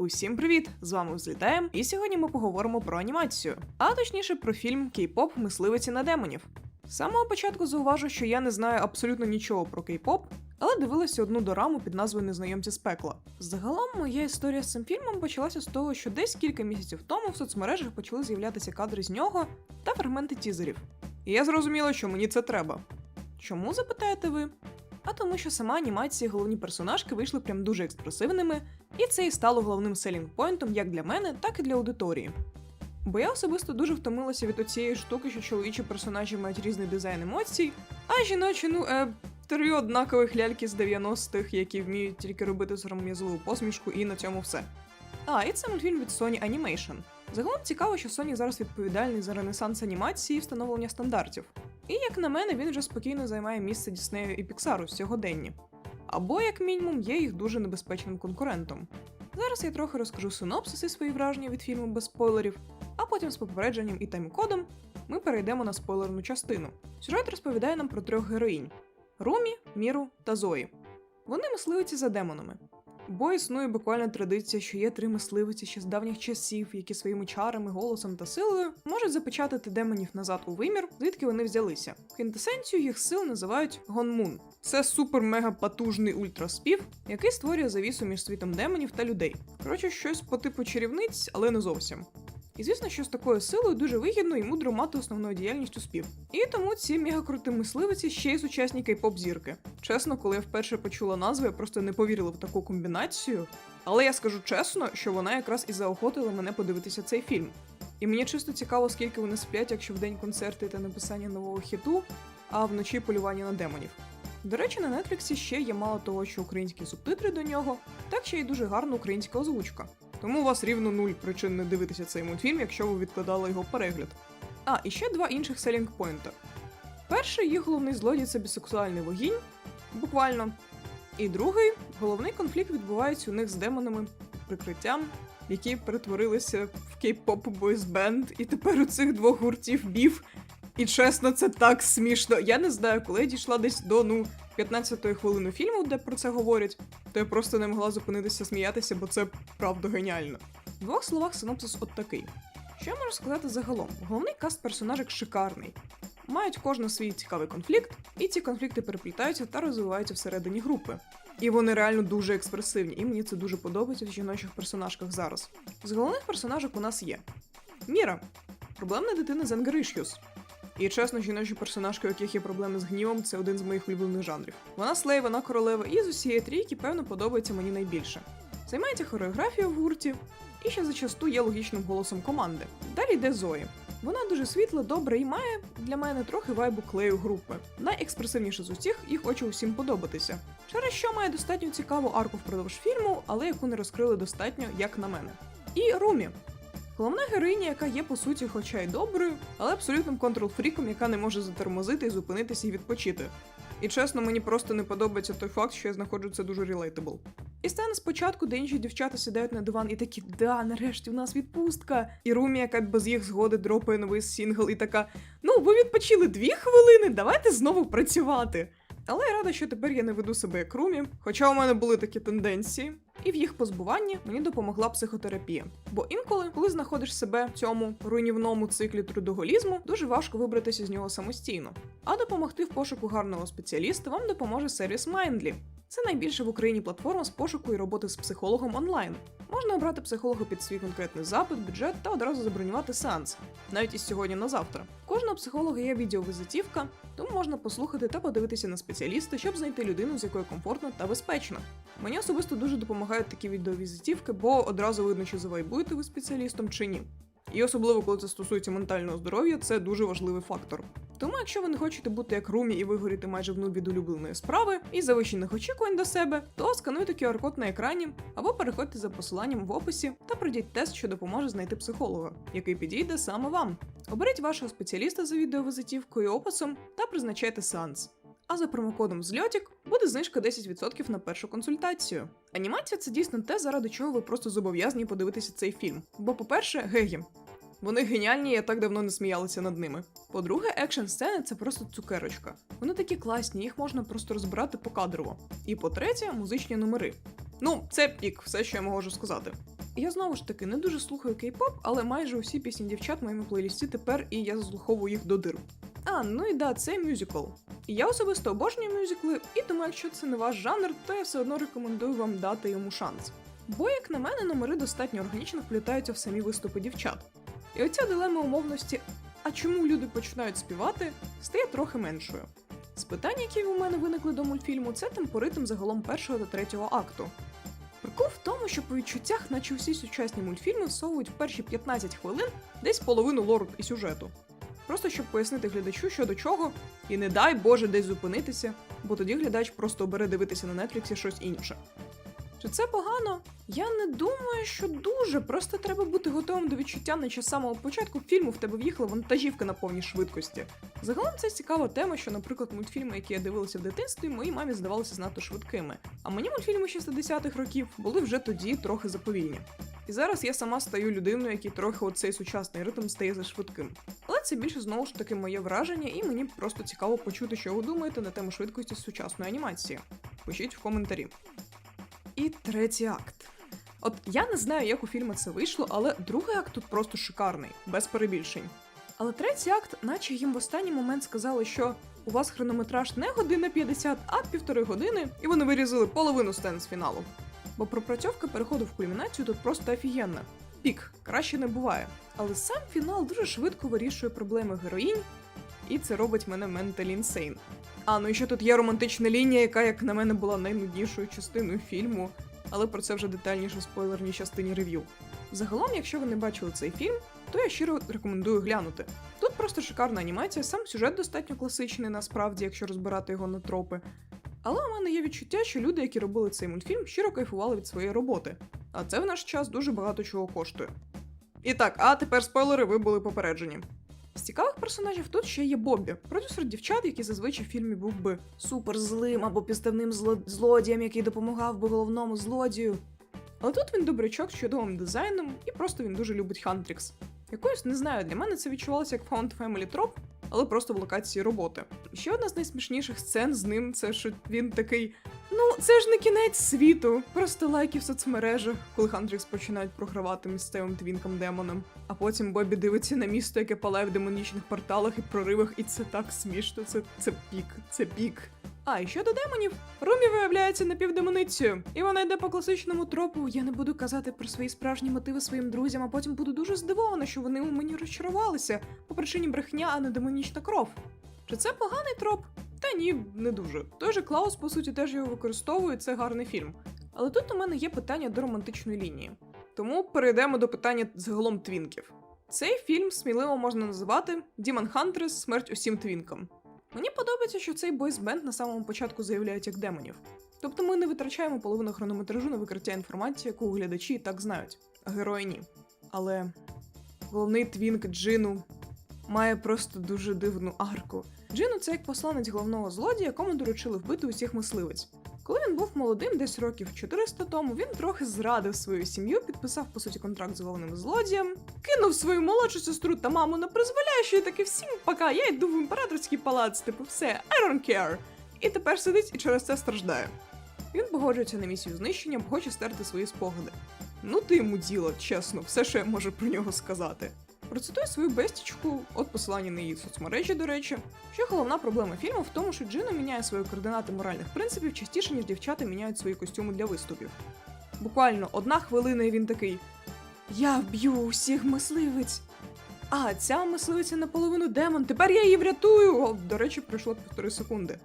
Усім привіт! З вами взлітаєм, і сьогодні ми поговоримо про анімацію, а точніше про фільм Кей-поп Мисливиці на демонів. З самого початку зауважу, що я не знаю абсолютно нічого про кей-поп, але дивилася одну дораму під назвою Незнайомці з пекла. Загалом, моя історія з цим фільмом почалася з того, що десь кілька місяців тому в соцмережах почали з'являтися кадри з нього та фрагменти тізерів. І я зрозуміла, що мені це треба. Чому запитаєте ви? А тому, що сама анімація головні персонажки вийшли прям дуже експресивними, і це і стало головним селінг-поінтом як для мене, так і для аудиторії. Бо я особисто дуже втомилася від цієї штуки, що чоловічі персонажі мають різний дизайн емоцій, а жіночі, ну, е, три однакових ляльки з 90-х, які вміють тільки робити сором'язливу посмішку, і на цьому все. А, і це мультфільм від Sony Animation. Загалом цікаво, що Sony зараз відповідальний за ренесанс анімації і встановлення стандартів. І як на мене, він вже спокійно займає місце Діснею і Піксару сьогоденні. Або, як мінімум, є їх дуже небезпечним конкурентом. Зараз я трохи розкажу синопсис і свої враження від фільму без спойлерів, а потім з попередженням і тайм-кодом ми перейдемо на спойлерну частину. Сюжет розповідає нам про трьох героїнь: Румі, Міру та Зої. Вони мисливиці за демонами. Бо існує буквально традиція, що є три мисливиці ще з давніх часів, які своїми чарами, голосом та силою можуть запечатати демонів назад у вимір, звідки вони взялися. Квінтесенцію їх сил називають Гонмун. Це супер-мега потужний ультраспів, який створює завісу між світом демонів та людей. Коротше, щось по типу чарівниць, але не зовсім. І звісно, що з такою силою дуже вигідно і мудро мати основною діяльністю спів. І тому ці мегакрути мисливиці ще й сучасні кей-поп зірки. Чесно, коли я вперше почула назву, я просто не повірила в таку комбінацію. Але я скажу чесно, що вона якраз і заохотила мене подивитися цей фільм. І мені чисто цікаво, скільки вони сплять, якщо вдень концерти та написання нового хіту, а вночі полювання на демонів. До речі, на Нетфліксі ще є мало того, що українські субтитри до нього, так ще й дуже гарна українська озвучка. Тому у вас рівно нуль причин не дивитися цей мультфільм, якщо ви відкладали його перегляд. А, і ще два інших селінг-пойнта. Перший їх головний злодій це бісексуальний вогінь, буквально. І другий головний конфлікт відбувається у них з демонами прикриттям, які перетворилися в кей-поп бойсбенд, і тепер у цих двох гуртів бів. І чесно, це так смішно. Я не знаю, коли я дійшла десь до ну 15-ї хвилини фільму, де про це говорять, то я просто не могла зупинитися сміятися, бо це правда геніально. В двох словах синопсис от такий. Що я можу сказати загалом? Головний каст персонажик шикарний. Мають кожен свій цікавий конфлікт, і ці конфлікти переплітаються та розвиваються всередині групи. І вони реально дуже експресивні, і мені це дуже подобається в жіночих персонажках зараз. З головних персонажок у нас є Міра, проблемна дитина з Issues. І чесно, жіночі персонажки, у яких є проблеми з гнівом, це один з моїх улюблених жанрів. Вона слей, вона королева, і з усієї трійки, певно, подобається мені найбільше. Займається хореографією в гурті, і ще зачасту є логічним голосом команди. Далі йде Зої. Вона дуже світла, добра і має для мене трохи вайбу клею групи. Найекспресивніша з усіх і хочу усім подобатися. Через що має достатньо цікаву арку впродовж фільму, але яку не розкрили достатньо, як на мене. І Румі. Головна героїня, яка є по суті, хоча й доброю, але абсолютним контрол-фріком, яка не може затормозити і зупинитися і відпочити. І чесно, мені просто не подобається той факт, що я знаходжу це дуже relatable. І сцена спочатку, де інші дівчата сідають на диван і такі, да, нарешті у нас відпустка. І Румі, яка без їх згоди дропає новий сінгл, і така: Ну, ви відпочили дві хвилини, давайте знову працювати. Але я рада, що тепер я не веду себе як Румі, хоча у мене були такі тенденції. І в їх позбуванні мені допомогла психотерапія. Бо інколи, коли знаходиш себе в цьому руйнівному циклі трудоголізму, дуже важко вибратися з нього самостійно. А допомогти в пошуку гарного спеціаліста вам допоможе сервіс Mindly. Це найбільша в Україні платформа з пошуку і роботи з психологом онлайн. Можна обрати психолога під свій конкретний запит, бюджет та одразу забронювати сеанс, навіть із сьогодні на завтра. Кожного психолога є відеовізитівка, тому можна послухати та подивитися на спеціаліста, щоб знайти людину, з якою комфортно та безпечно. Мені особисто дуже допомагають такі відеовізитівки, бо одразу видно, чи завайбуєте ви спеціалістом чи ні. І особливо, коли це стосується ментального здоров'я, це дуже важливий фактор. Тому, якщо ви не хочете бути як румі і вигоріти майже в нуль від улюбленої справи і завищених очікувань до себе, то скануйте QR-код на екрані або переходьте за посиланням в описі та пройдіть тест, що допоможе знайти психолога, який підійде саме вам. Оберіть вашого спеціаліста за відеовізитівкою і описом та призначайте сеанс. А за промокодом зльотік буде знижка 10% на першу консультацію. Анімація це дійсно те, заради чого ви просто зобов'язані подивитися цей фільм. Бо, по-перше, гегі. Вони геніальні, я так давно не сміялася над ними. По-друге, екшн сцени це просто цукерочка. Вони такі класні, їх можна просто розбирати покадрово. І по-третє, музичні номери. Ну, це пік, все, що я можу сказати. Я знову ж таки не дуже слухаю кей-поп, але майже усі пісні дівчат в моєму плейлісті тепер, і я заслуховую їх до дир. А, ну і да, це мюзикл. Я особисто обожнюю мюзикли, і тому, якщо це не ваш жанр, то я все одно рекомендую вам дати йому шанс. Бо, як на мене, номери достатньо органічно вплітаються в самі виступи дівчат. І оця дилема умовності, а чому люди починають співати, стає трохи меншою. З питань, які у мене виникли до мультфільму, це темпоритм загалом першого та третього акту. Прикол в тому, що по відчуттях, наче всі сучасні мультфільми всовують в перші 15 хвилин десь половину лору і сюжету. Просто щоб пояснити глядачу, що до чого, і не дай Боже десь зупинитися, бо тоді глядач просто обере дивитися на Нетфліксі щось інше. Чи це погано? Я не думаю, що дуже. Просто треба бути готовим до відчуття, наче з самого початку фільму в тебе в'їхала вантажівка на повній швидкості. Загалом це цікава тема, що, наприклад, мультфільми, які я дивилася в дитинстві, моїй мамі здавалися знато швидкими. А мені мультфільми 60-х років були вже тоді трохи заповільні. І зараз я сама стаю людиною, якій трохи оцей сучасний ритм стає за швидким. Але це більше знову ж таки моє враження, і мені просто цікаво почути, що ви думаєте на тему швидкості сучасної анімації. Пишіть в коментарі. І третій акт. От я не знаю, як у фільму це вийшло, але другий акт тут просто шикарний, без перебільшень. Але третій акт, наче їм в останній момент сказали, що у вас хронометраж не година 50, а півтори години, і вони вирізали половину сцен з фіналу. Бо пропрацьовка переходу в кульмінацію тут просто офігенна. Пік, краще не буває. Але сам фінал дуже швидко вирішує проблеми героїнь, і це робить мене insane. А ну і ще тут є романтична лінія, яка, як на мене, була найнуднішою частиною фільму, але про це вже детальніше в спойлерній частині рев'ю. Загалом, якщо ви не бачили цей фільм, то я щиро рекомендую глянути. Тут просто шикарна анімація, сам сюжет достатньо класичний, насправді, якщо розбирати його на тропи. Але у мене є відчуття, що люди, які робили цей мультфільм, щиро кайфували від своєї роботи. А це в наш час дуже багато чого коштує. І так, а тепер спойлери, ви були попереджені. З цікавих персонажів тут ще є Боббі, продюсер дівчат, який зазвичай в фільмі був би супер злим або підставним зло- злодієм, який допомагав би головному злодію. Але тут він добрячок з чудовим дизайном, і просто він дуже любить Хантрікс. Якось не знаю, для мене це відчувалося як Found Family троп, але просто в локації роботи. Ще одна з найсмішніших сцен з ним це що він такий. Ну, це ж не кінець світу. Просто лайки в соцмережах, коли Хандрікс починають програвати місцевим твінкам демонам. А потім Бобі дивиться на місто, яке палає в демонічних порталах і проривах, і це так смішно. Це, це пік, це пік. А і щодо демонів, Румі виявляється напівдемоницею, і вона йде по класичному тропу. Я не буду казати про свої справжні мотиви своїм друзям, а потім буду дуже здивована, що вони у мені розчарувалися по причині брехня, а не демонічна кров. Чи це поганий троп? Та ні, не дуже. Той же Клаус, по суті, теж його використовує, це гарний фільм. Але тут у мене є питання до романтичної лінії. Тому перейдемо до питання загалом твінків. Цей фільм сміливо можна називати Дімон Хантрес Смерть усім твінкам. Мені подобається, що цей бойсбенд на самому початку заявляють як демонів. Тобто ми не витрачаємо половину хронометражу на викриття інформації, яку глядачі і так знають, а герої ні. Але головний твінк Джину має просто дуже дивну арку. Джину це як посланець головного злодія, якому доручили вбити усіх мисливець. Коли він був молодим, десь років 400 тому, він трохи зрадив свою сім'ю, підписав по суті контракт з головним злодієм, кинув свою молодшу сестру та маму на призволяще і таки всім пока, я йду в імператорський палац, типу все, I don't care. І тепер сидить і через це страждає. Він погоджується на місію знищення, бо хоче стерти свої спогади. Ну ти йому діло, чесно, все, що я можу про нього сказати. Процитую свою бестічку, от посилання на її соцмережі, до речі. Що головна проблема фільму в тому, що Джино міняє свої координати моральних принципів частіше, ніж дівчата міняють свої костюми для виступів. Буквально одна хвилина, і він такий: Я вб'ю усіх мисливець. А, ця мисливиця наполовину демон, тепер я її врятую. О, до речі, пройшло півтори секунди.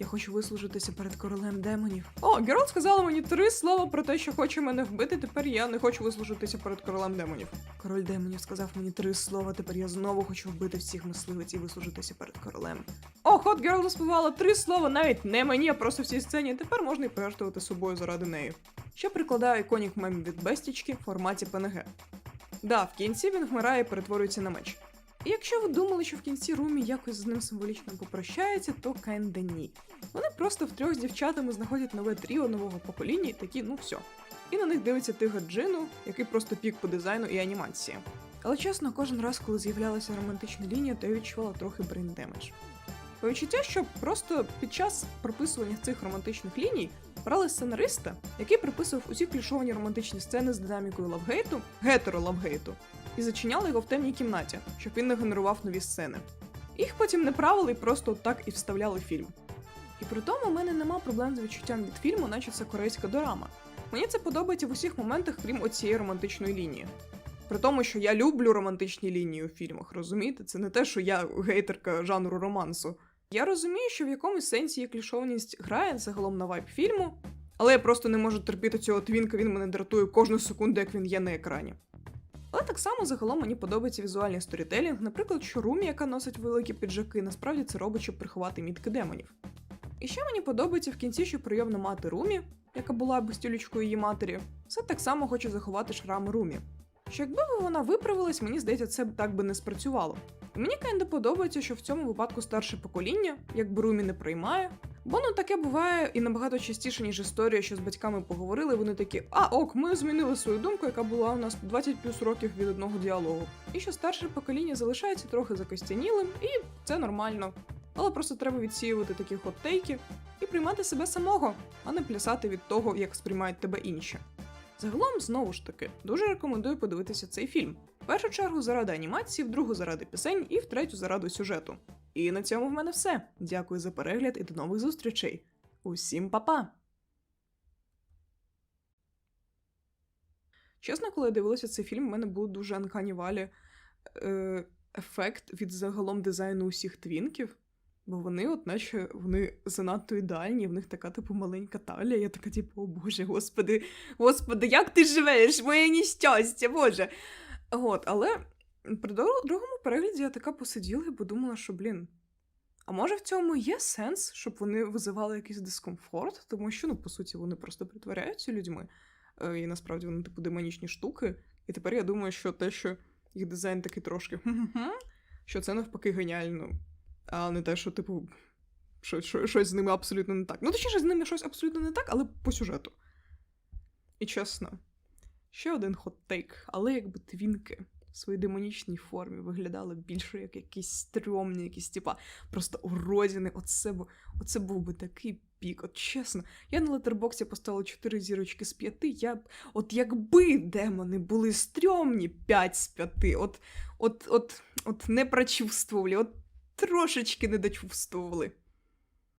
Я хочу вислужитися перед королем демонів. О, Герол сказала мені три слова про те, що хоче мене вбити. Тепер я не хочу вислужитися перед королем демонів. Король демонів сказав мені три слова. Тепер я знову хочу вбити всіх мисливиць і вислужитися перед королем. О, Хот Герл заспівала три слова, навіть не мені, а просто в цій сцені. Тепер можна і пожертвувати собою заради неї. Ще прикладаю іконік мем від бестічки в форматі PNG. Да, в кінці він вмирає і перетворюється на меч. І якщо ви думали, що в кінці Румі якось з ним символічно попрощається, то кенде ні. Вони просто втрьох з дівчатами знаходять нове тріо нового покоління і такі, ну все. І на них дивиться тигр Джину, який просто пік по дизайну і анімації. Але чесно, кожен раз, коли з'являлася романтична лінія, то я відчувала трохи брейн демедж. По відчуття, що просто під час прописування цих романтичних ліній брали сценариста, який приписував усі клішовані романтичні сцени з динамікою лавгейту, гетеро-лавгейту, і зачиняли його в темній кімнаті, щоб він не генерував нові сцени. Їх потім не правили і просто так і вставляли в фільм. І при тому у мене нема проблем з відчуттям від фільму, наче це корейська дорама. Мені це подобається в усіх моментах, крім оцієї романтичної лінії. При тому, що я люблю романтичні лінії у фільмах, розумієте? Це не те, що я гейтерка жанру романсу. Я розумію, що в якомусь сенсі є клішованість грає загалом на вайб фільму, але я просто не можу терпіти цього твінка, він мене дратує кожну секунду, як він є на екрані. Але так само загалом мені подобається візуальний сторітелінг, наприклад, що Румі, яка носить великі піджаки, насправді це робить, щоб приховати мітки демонів. І ще мені подобається в кінці, що прийомна мати Румі, яка була бастюлечкою її матері, все так само хоче заховати шрами Румі. Що якби вона виправилась, мені здається, це так би не спрацювало. І мені кенде подобається, що в цьому випадку старше покоління, якби Румі не приймає. Бо ну таке буває і набагато частіше, ніж історія, що з батьками поговорили, вони такі, а ок, ми змінили свою думку, яка була у нас 20 плюс років від одного діалогу. І що старше покоління залишається трохи закостянілим, і це нормально. Але просто треба відсіювати такі хот-тейки і приймати себе самого, а не плясати від того, як сприймають тебе інші. Загалом, знову ж таки, дуже рекомендую подивитися цей фільм. Першу чергу заради анімації, в другу заради пісень і в третю заради сюжету. І на цьому в мене все. Дякую за перегляд і до нових зустрічей. Усім па-па! Чесно, коли я дивилася цей фільм, в мене був дуже Valley, е, ефект від загалом дизайну усіх твінків. Бо вони, от наче вони занадто ідеальні, в них така, типу, маленька талія. Я така, типу, о боже, господи, господи, як ти живеш? Моє нещастя, боже. От, але при другому перегляді я така посиділа і подумала, що, блін, а може в цьому є сенс, щоб вони визивали якийсь дискомфорт, тому що, ну, по суті, вони просто притворяються людьми. Е, І насправді вони, типу, демонічні штуки. І тепер я думаю, що те, що їх дизайн такий трошки, що це навпаки геніально а не те, що, типу, що, що, щось з ними абсолютно не так. Ну, точніше, з ними щось абсолютно не так, але по сюжету. І чесно, ще один хот-тейк, але якби твінки в своїй демонічній формі виглядали більше як якісь стрьомні, якісь, типа, просто уродіни. Оце, оце був би такий пік. От чесно, я на летербоксі поставила 4 зірочки з 5, я б. От якби демони були стрьомні 5 з 5, от, от, от, от не прочувствували, от трошечки не дочувствували.